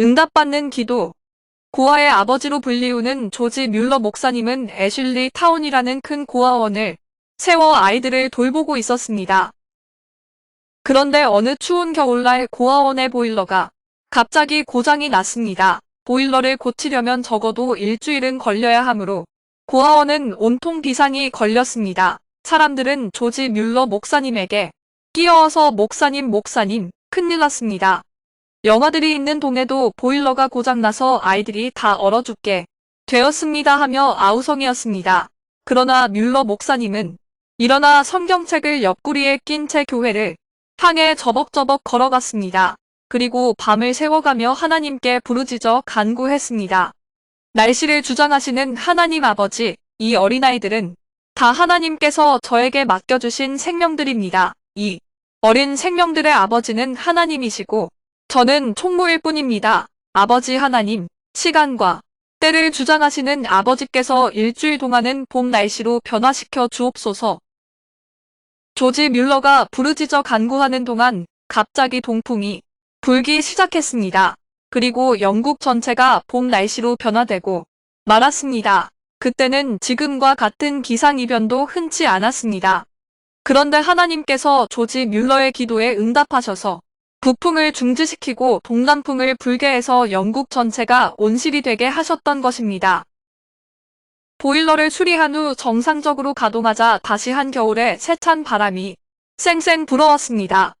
응답받는 기도. 고아의 아버지로 불리우는 조지 뮬러 목사님은 애슐리 타운이라는 큰 고아원을 세워 아이들을 돌보고 있었습니다. 그런데 어느 추운 겨울날 고아원의 보일러가 갑자기 고장이 났습니다. 보일러를 고치려면 적어도 일주일은 걸려야 하므로 고아원은 온통 비상이 걸렸습니다. 사람들은 조지 뮬러 목사님에게 끼어와서 목사님 목사님 큰일 났습니다. 영화들이 있는 동네도 보일러가 고장나서 아이들이 다 얼어 죽게 되었습니다 하며 아우성이었습니다. 그러나 뮬러 목사님은 일어나 성경책을 옆구리에 낀 채 교회를 향해 저벅저벅 걸어갔습니다. 그리고 밤을 새워가며 하나님께 부르짖어 간구했습니다. 날씨를 주장하시는 하나님 아버지, 이 어린아이들은 다 하나님께서 저에게 맡겨주신 생명들입니다. 이 어린 생명들의 아버지는 하나님이시고 저는 총무일 뿐입니다. 아버지 하나님, 시간과 때를 주장하시는 아버지께서 일주일 동안은 봄 날씨로 변화시켜 주옵소서. 조지 뮬러가 부르짖어 간구하는 동안 갑자기 동풍이 불기 시작했습니다. 그리고 영국 전체가 봄 날씨로 변화되고 말았습니다. 그때는 지금과 같은 기상이변도 흔치 않았습니다. 그런데 하나님께서 조지 뮬러의 기도에 응답하셔서 북풍을 중지시키고 동남풍을 불게 해서 영국 전체가 온실이 되게 하셨던 것입니다. 보일러를 수리한 후 정상적으로 가동하자 다시 한겨울에 세찬 바람이 쌩쌩 불어왔습니다.